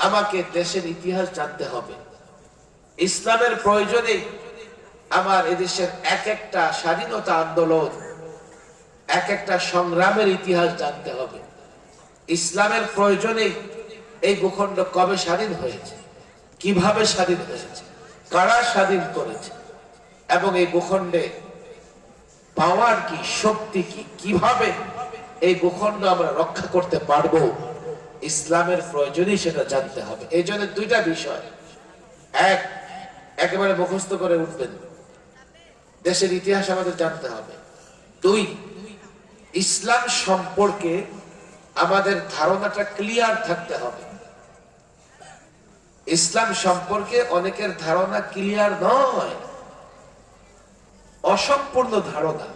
আমাকে দেশের ইতিহাস জানতে হবে। ইসলামের প্রয়োজনে আমার এদেশের এক একটা স্বাধীনতা আন্দোলন, এক একটা সংগ্রামের ইতিহাস জানতে হবে। ইসলামের প্রয়োজনে এই ভূখণ্ড কবে স্বাধীন হয়েছে? কীভাবে স্বাধীন হয়েছে? কারা স্বাধীন করেছে? এবং এই ভূখণ্ডে পাওয়ার কি, শক্তি কি, কীভাবে এই ভূখণ্ড আমরা রক্ষা করতে পারব? ইসলামের প্রয়োজনই সেটা জানতে হবে। এই জন্য দুইটা বিষয়। এক, একেবারে মুখস্থ করে উঠবেন। দেশের ইতিহাস আমাদের জানতে হবে। দুই, ইসলাম সম্পর্কে আমাদের ধারণাটা ক্লিয়ার থাকতে হবে। ইসলাম সম্পর্কে অনেকের ধারণা ক্লিয়ার নয়। অসম্পূর্ণ ধারণা।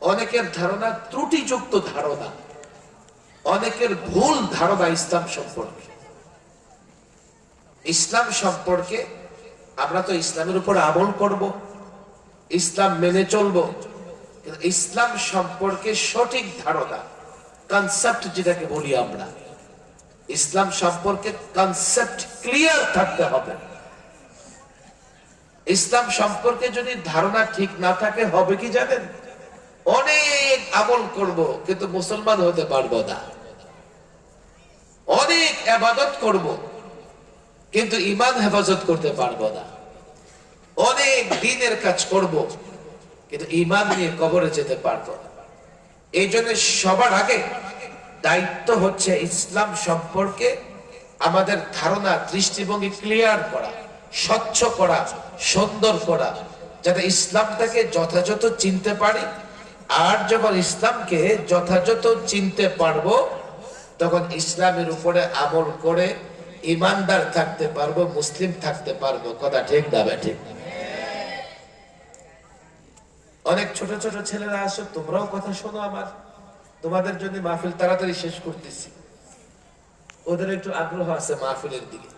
অনেকের ধারণা ত্রুটিযুক্ত ধারণা। অনেকের ভুল ধারণা ইসলাম সম্পর্কে। ইসলাম সম্পর্কে আমরা তো ইসলামের উপর আমল করব, ইসলাম মেনে চলবো ইসলাম সম্পর্কে সঠিক ধারণা কনসেপ্ট যেটাকে বলি আমরা, ইসলাম সম্পর্কে কনসেপ্ট ক্লিয়ার থাকতে হবে। ইসলাম সম্পর্কে যদি ধারণা ঠিক না থাকে, হবে কি জানেন? অনেক আমল করব, কিন্তু মুসলমান হতে পারব না। অনেক আবাদত করব, কিন্তু ইমান হেফাজত করতে পারব না। অনেক দিনের কাজ করব, কিন্তু ইমান নিয়ে কবরে যেতে পারব না। এই জন্য সবার আগে দায়িত্ব হচ্ছে ইসলাম সম্পর্কে আমাদের ধারণা, দৃষ্টিভঙ্গি ক্লিয়ার করা, স্বচ্ছ করা, সুন্দর করা, যাতে ইসলামটাকে যথাযথ চিনতে পারি আর যখন ইসলামকে যথাযথ চিনতে পারব, তখন ইসলামের উপরে আমল করে ইমানদার থাকতে পারব, মুসলিম থাকতে পারব। কথা ঠিক না ঠিক। অনেক ছোট ছোট ছেলেরা আসো, তোমরাও কথা শোনো আমার। তোমাদের জন্য মাহফিল তাড়াতাড়ি শেষ করতেছি। ওদের একটু আগ্রহ আছে মাহফিলের দিকে।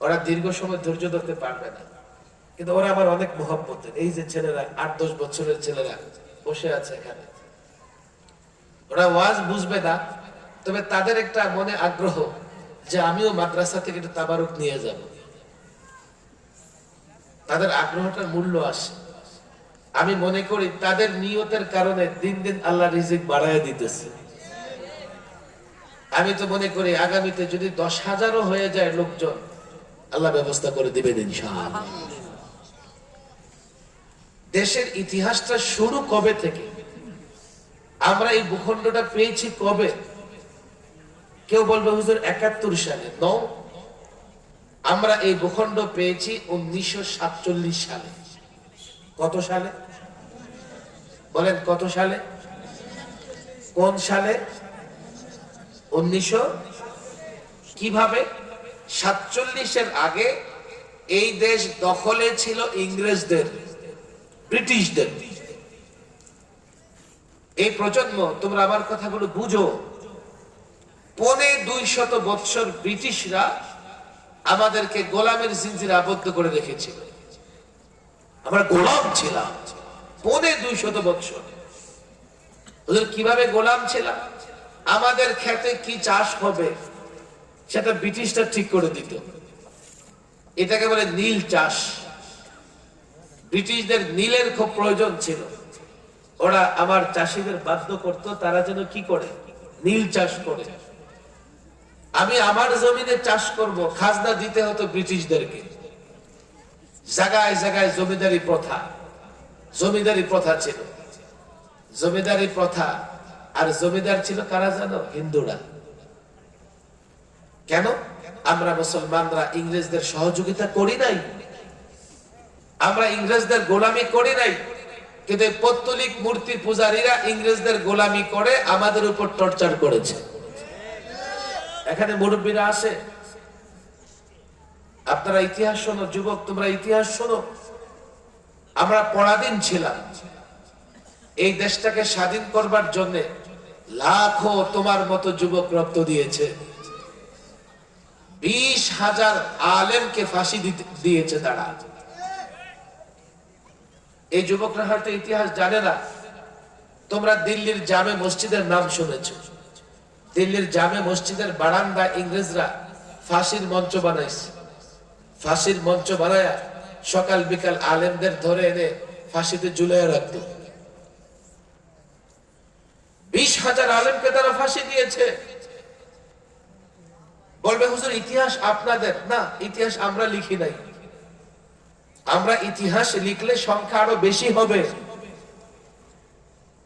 ওরা দীর্ঘ সময় ধৈর্য ধরতে পারবে না। কিন্তু ওরা আমার অনেক মহব্বতের। এই যে ছেলেরা, আট দশ বছরের ছেলেরা বসে আছে এখানে। ওরা ওয়াজ বুঝবে না, তবে তাদের একটা মনে আগ্রহ যে আমিও মাদ্রাসা থেকে একটু তাবারুক নিয়ে যাব। তাদের আগ্রহটার মূল্য আসে। আমি মনে করি তাদের নিয়তের কারণে দিন দিন আল্লাহ রিজিক বাড়ায় দিতেছে। আমি তো মনে করি আগামীতে যদি দশ হাজারও হয়ে যায় লোকজন, আল্লাহ ব্যবস্থা করে দিবেন ইনশাআল্লাহ। দেশের ইতিহাসটা শুরু কবে থেকে? আমরা এই ভূখণ্ডটা পেয়েছি কবে? কেউ বলবে, হুজুর, একাত্তর সালে। ন আমরা এই ভূখণ্ড পেয়েছি উনিশশো সাতচল্লিশ সালে। কত সালে? বলেন, কত সালে? কোন সালে? উনিশশো কীভাবে? সাতচল্লিশের আগে এই দেশ দখলে ছিল ইংরেজদের। ব্রিটিশদের এই প্রজন্ম, তোমরা আমার কথাগুলো বুঝো। পনে দুই শত বৎসর ব্রিটিশরা আমাদেরকে গোলামের জিঞ্জিরে আবদ্ধ করে রেখেছিল। আমরা গোলাম ছিলাম। পনে দুই শত বৎসর। ওদের কীভাবে গোলাম ছিলাম? আমাদের খেতে কি চাষ হবে? সেটা ব্রিটিশরা ঠিক করে দিত। এটাকে বলে নীল চাষ। ব্রিটিশদের নীলের খুব প্রয়োজন ছিল। ওরা আমার চাষিদের বাধ্য করত, তারা যেন কি করে? নীল চাষ করে। আমি আমার জমিনে চাষ করব, খাজনা দিতে হতো ব্রিটিশদেরকে। জায়গায় জায়গায় জমিদারি প্রথা। জমিদারি প্রথা ছিল। জমিদারি প্রথা। আর জমিদার ছিল কারা জানো? হিন্দুরা। কেন? আমরা মুসলমানরা ইংরেজদের সহযোগিতা করি নাই। আমরা ইংরেজদের গোলামি করি নাই। কিন্তু পত্তলিক মূর্তি পূজারীরা ইংরেজদের গোলামি করে আমাদের উপর টর্চার করেছে। এখানে মুরব্বীরা আসে। আপনারা ইতিহাস শোনো, যুবক, তোমরা ইতিহাস শোনো। আমরা পরাধীন ছিলাম। এই দেশটাকে স্বাধীন করবার জন্য লাখো তোমার মতো যুবক রক্ত দিয়েছে। বিশ হাজার আলেমকে ফাঁসি দিয়েছে তারা। এই যুবকরা হয়তো ইতিহাস জানে না। তোমরা দিল্লির জামে মসজিদের নাম শুনেছ। দিল্লির জামে মসজিদের বারান্দা ইংরেজরা ফাঁসির মঞ্চ বানাইছে। ফাঁসির মঞ্চ বানায়া সকাল বিকাল আলেমদের ধরে এনে ফাঁসিতে ঝুলিয়ে রাখতো। বিশ হাজার আলেমকে তারা ফাঁসি দিয়েছে। বলবে, হুজুর, ইতিহাস আপনাদের। না, ইতিহাস আমরা লিখি নাই। আমরা ইতিহাস লিখলে সংখ্যা আরও বেশি হবে।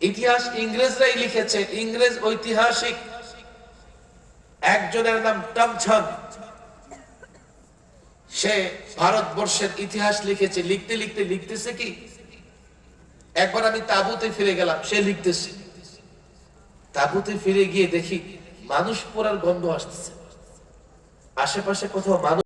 ইতিহাস ইংরেজরাই লিখেছে, ইংরেজ ঐতিহাসিক। একজনের নাম টমছন। সে ভারতবর্ষের ইতিহাস লিখেছে, লিখতে লিখতে লিখতেছে কি? একবার আমি তাবুতে ফিরে গেলাম, সে লিখতেছে। তাবুতে ফিরে গিয়ে দেখি, মানুষ পড়ার গন্ধ আসতেছে। আশেপাশে কোথাও মানুষ